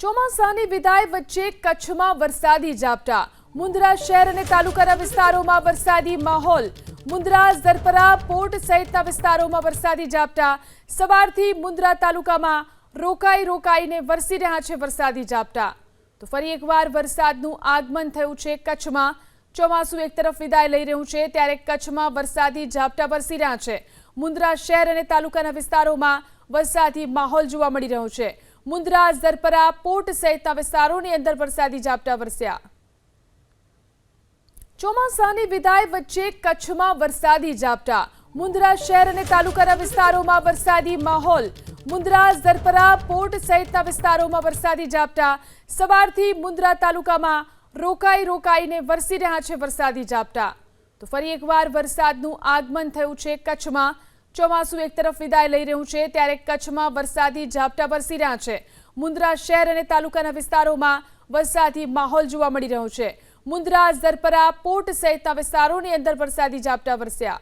ચોમાસાની વિદાય વચ્ચે કચ્છમાં વરસાદી ઝાપટા. મુંદ્રા શહેર અને તાલુકાના વિસ્તારોમાં વરસાદી માહોલ. મુંદ્રા ઝરપરા પોર્ટ સહિતના વિસ્તારોમાં વરસાદી ઝાપટા. સવારથી મુંદ્રા તાલુકામાં રોકાઈ રોકાઈને વરસી રહ્યા છે વરસાદી ઝાપટા. તો ફરી એકવાર વરસાદનું આગમન થયું છે કચ્છમાં. ચોમાસું એક તરફ વિદાય લઈ રહ્યું છે, ત્યારે કચ્છમાં વરસાદી ઝાપટા વરસી રહ્યા છે. મુંદ્રા શહેર અને તાલુકાના વિસ્તારોમાં વરસાદી માહોલ જોવા મળી રહ્યો છે. મુન્દ્રા ઝરપરા પોર્ટ સહિતના વિસ્તારોની અંદર વરસાદી ઝાપટા વરસ્યા. ચોમાસાની વિદાય વચ્ચે કચ્છમાં વરસાદી ઝાપટા. મુન્દ્રા શહેર અને તાલુકાના વિસ્તારોમાં વરસાદી માહોલ. મુન્દ્રા ઝરપરા પોર્ટ સહિતના વિસ્તારોમાં વરસાદી ઝાપટા. સવારથી મુન્દ્રા તાલુકામાં રોકાઈ રોકાઈને વરસી રહ્યા છે વરસાદી ઝાપટા. તો ફરી એકવાર વરસાદનું આગમન થયું છે કચ્છમાં. ચોમાસું એક તરફ વિદાય લઈ રહ્યું છે, ત્યારે કચ્છમાં વરસાદી ઝાપટા વરસી રહ્યા છે. મુન્દ્રા શહેર અને તાલુકાના વિસ્તારોમાં વરસાદી માહોલ જોવા મળી રહ્યો છે. મુન્દ્રા, ઝરપરા પોર્ટ સહિતના વિસ્તારોની અંદર વરસાદી ઝાપટા વરસ્યા.